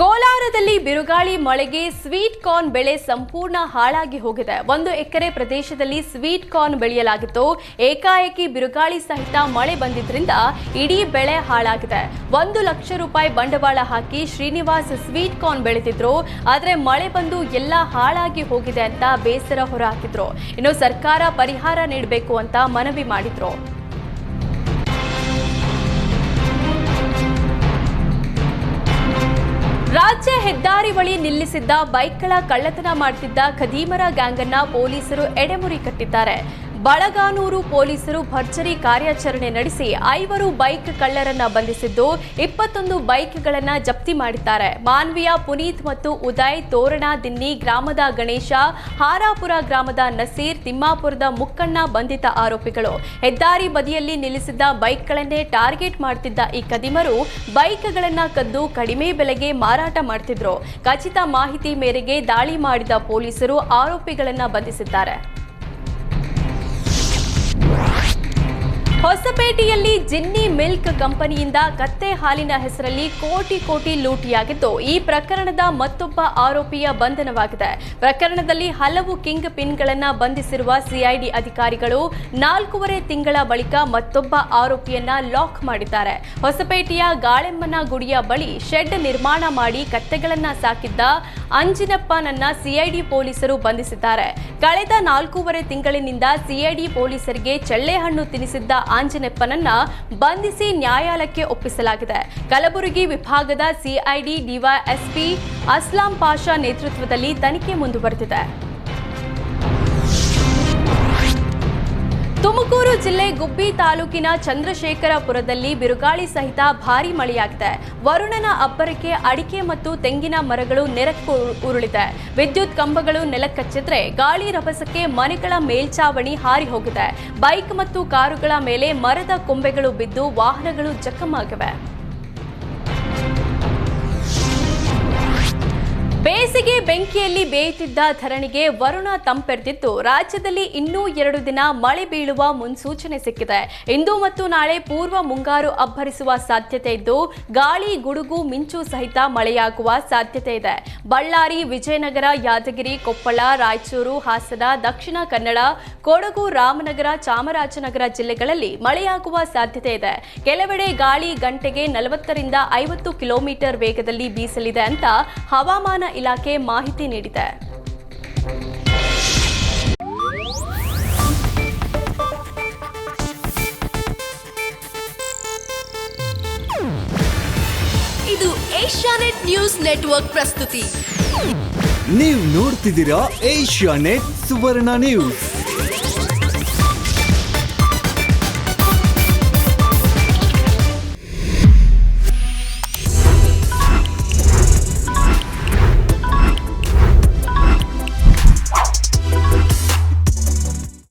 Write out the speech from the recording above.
ಕೋಲಾರದಲ್ಲಿ ಬಿರುಗಾಳಿ ಮಳೆಗೆ ಸ್ವೀಟ್ ಕಾರ್ನ್ ಬೆಳೆ ಸಂಪೂರ್ಣ ಹಾಳಾಗಿ ಹೋಗಿದೆ. ಒಂದು ಎಕರೆ ಪ್ರದೇಶದಲ್ಲಿ ಸ್ವೀಟ್ ಕಾರ್ನ್ ಬೆಳೆಯಲಾಗಿತ್ತು. ಏಕಾಏಕಿ ಬಿರುಗಾಳಿ ಸಹಿತ ಮಳೆ ಬಂದಿದ್ರಿಂದ ಇಡೀ ಬೆಳೆ ಹಾಳಾಗಿದೆ. ಒಂದು ಲಕ್ಷ ರೂಪಾಯಿ ಬಂಡವಾಳ ಹಾಕಿ ಶ್ರೀನಿವಾಸ್ ಸ್ವೀಟ್ ಕಾರ್ನ್ ಬೆಳೆದಿದ್ರು. ಆದರೆ ಮಳೆ ಬಂದು ಎಲ್ಲ ಹಾಳಾಗಿ ಹೋಗಿದೆ ಅಂತ ಬೇಸರ ಹೊರಹಾಕಿದ್ರು ಇನ್ನು ಸರ್ಕಾರ ಪರಿಹಾರ ನೀಡಬೇಕು ಅಂತ ಮನವಿ ಮಾಡಿದ್ರು. ರಾಜ್ಯ ಹೆದ್ದಾರಿ ಬಳಿ ನಿಲ್ಲಿಸಿದ್ದ ಬೈಕ್ಗಳ ಕಳ್ಳತನ ಮಾಡುತ್ತಿದ್ದ ಖದೀಮರ ಗ್ಯಾಂಗ್ ಅನ್ನ ಪೊಲೀಸರು ಎಡೆಮುರಿ ಕಟ್ಟಿದ್ದಾರೆ. ಬಳಗಾನೂರು ಪೊಲೀಸರು ಭರ್ಜರಿ ಕಾರ್ಯಾಚರಣೆ ನಡೆಸಿ ಐವರು ಬೈಕ್ ಕಳ್ಳರನ್ನ ಬಂಧಿಸಿದ್ದು ಇಪ್ಪತ್ತೊಂದು ಬೈಕ್ಗಳನ್ನ ಜಪ್ತಿ ಮಾಡಿದ್ದಾರೆ. ಮಾನ್ವಿಯ ಪುನೀತ್ ಮತ್ತು ಉದಯ್ ತೋರಣ ದಿನ್ನಿ ಗ್ರಾಮದ ಗಣೇಶ, ಹಾರಾಪುರ ಗ್ರಾಮದ ನಸೀರ್, ತಿಮ್ಮಾಪುರದ ಮುಕ್ಕಣ್ಣ ಬಂಧಿತ ಆರೋಪಿಗಳು. ಹೆದ್ದಾರಿ ಬದಿಯಲ್ಲಿ ನಿಲ್ಲಿಸಿದ್ದ ಬೈಕ್ಗಳನ್ನೇ ಟಾರ್ಗೆಟ್ ಮಾಡುತ್ತಿದ್ದ ಈ ಕದಿಮರು ಬೈಕ್ಗಳನ್ನ ಕದ್ದು ಕಡಿಮೆ ಬೆಲೆಗೆ ಮಾರಾಟ ಮಾಡ್ತಿದ್ರು. ಖಚಿತ ಮಾಹಿತಿ ಮೇರೆಗೆ ದಾಳಿ ಮಾಡಿದ ಪೊಲೀಸರು ಆರೋಪಿಗಳನ್ನ ಬಂಧಿಸಿದ್ದಾರೆ. ಹೊಸಪೇಟೆಯಲ್ಲಿ ಜಿನ್ನಿ ಮಿಲ್ಕ್ ಕಂಪನಿಯಿಂದ ಕತ್ತೆ ಹಾಲಿನ ಹೆಸರಲ್ಲಿ ಕೋಟಿ ಕೋಟಿ ಲೂಟಿಯಾಗಿದ್ದು, ಈ ಪ್ರಕರಣದ ಮತ್ತೊಬ್ಬ ಆರೋಪಿಯ ಬಂಧನವಾಗಿದೆ. ಪ್ರಕರಣದಲ್ಲಿ ಹಲವು ಕಿಂಗ್ ಪಿನ್ಗಳನ್ನು ಬಂಧಿಸಿರುವ ಸಿಐಡಿ ಅಧಿಕಾರಿಗಳು ನಾಲ್ಕೂವರೆ ತಿಂಗಳ ಬಳಿಕ ಮತ್ತೊಬ್ಬ ಆರೋಪಿಯನ್ನ ಲಾಕ್ ಮಾಡಿದ್ದಾರೆ. ಹೊಸಪೇಟೆಯ ಗಾಳೆಮ್ಮನ ಗುಡಿಯ ಬಳಿ ಶೆಡ್ ನಿರ್ಮಾಣ ಮಾಡಿ ಕತ್ತೆಗಳನ್ನು ಸಾಕಿದ್ದ ಅಂಜಿನಪ್ಪನನ್ನ ಸಿಐಡಿ ಪೊಲೀಸರು ಬಂಧಿಸಿದ್ದಾರೆ. ಕಳೆದ ನಾಲ್ಕೂವರೆ ತಿಂಗಳಿನಿಂದ ಸಿಐಡಿ ಪೊಲೀಸರಿಗೆ ಚಳ್ಳೆಹಣ್ಣು ತಿನ್ನಿಸಿದ್ದ ಆಂಜನಪ್ಪನನ್ನ ಬಂಧಿಸಿ ನ್ಯಾಯಾಲಯಕ್ಕೆ ಒಪ್ಪಿಸಲಾಗಿದೆ. ಕಲಬುರಗಿ ವಿಭಾಗದ ಸಿಐಡಿ ಡಿವೈಎಸ್ಪಿ ಅಸ್ಲಾಂ ಪಾಷಾ ನೇತೃತ್ವದಲ್ಲಿ ತನಿಖೆ ಮುಂದುವರೆದಿದೆ. ತುಮಕೂರು ಜಿಲ್ಲೆ ಗುಬ್ಬಿ ತಾಲೂಕಿನ ಚಂದ್ರಶೇಖರಪುರದಲ್ಲಿ ಬಿರುಗಾಳಿ ಸಹಿತ ಭಾರಿ ಮಳೆಯಾಗಿದೆ. ವರುಣನ ಅಬ್ಬರಕ್ಕೆ ಅಡಿಕೆ ಮತ್ತು ತೆಂಗಿನ ಮರಗಳು ನೆರಕ್ಕೆ ಉರುಳಿದೆ. ವಿದ್ಯುತ್ ಕಂಬಗಳು ನೆಲಕ್ಕಚ್ಚಿದ್ರೆ ಗಾಳಿ ರಭಸಕ್ಕೆ ಮನೆಗಳ ಮೇಲ್ಚಾವಣಿ ಹಾರಿ ಹೋಗಿದೆ. ಬೈಕ್ ಮತ್ತು ಕಾರುಗಳ ಮೇಲೆ ಮರದ ಕೊಂಬೆಗಳು ಬಿದ್ದು ವಾಹನಗಳು ಜಖಮಾಗಿವೆ. ಬೇಸಿಗೆ ಬೆಂಕಿಯಲ್ಲಿ ಬೇಯುತ್ತಿದ್ದ ಧರಣಿಗೆ ವರುಣ ತಂಪೆರೆದಿದ್ದು, ರಾಜ್ಯದಲ್ಲಿ ಇನ್ನೂ ಎರಡು ದಿನ ಮಳೆ ಬೀಳುವ ಮುನ್ಸೂಚನೆ ಸಿಕ್ಕಿದೆ. ಇಂದು ಮತ್ತು ನಾಳೆ ಪೂರ್ವ ಮುಂಗಾರು ಅಬ್ಬರಿಸುವ ಸಾಧ್ಯತೆ ಇದ್ದು, ಗಾಳಿ, ಗುಡುಗು, ಮಿಂಚು ಸಹಿತ ಮಳೆಯಾಗುವ ಸಾಧ್ಯತೆ ಇದೆ. ಬಳ್ಳಾರಿ, ವಿಜಯನಗರ, ಯಾದಗಿರಿ, ಕೊಪ್ಪಳ, ರಾಯಚೂರು, ಹಾಸನ, ದಕ್ಷಿಣ ಕನ್ನಡ, ಕೊಡಗು, ರಾಮನಗರ, ಚಾಮರಾಜನಗರ ಜಿಲ್ಲೆಗಳಲ್ಲಿ ಮಳೆಯಾಗುವ ಸಾಧ್ಯತೆ ಇದೆ. ಕೆಲವೆಡೆ ಗಾಳಿ ಗಂಟೆಗೆ ನಲವತ್ತರಿಂದ ಐವತ್ತು ಕಿಲೋಮೀಟರ್ ವೇಗದಲ್ಲಿ ಬೀಸಲಿದೆ ಅಂತ ಹವಾಮಾನ ಇಲಾಖೆ ಮಾಹಿತಿ ನೀಡಿದೆ. ಇದು ಏಷ್ಯಾನೆಟ್ ನ್ಯೂಸ್ ನೆಟ್ವರ್ಕ್ ಪ್ರಸ್ತುತಿ. ನೀವು ನೋಡ್ತಿದ್ದೀರಾ ಏಷ್ಯಾ ನೆಟ್ ಸುವರ್ಣ ನ್ಯೂಸ್.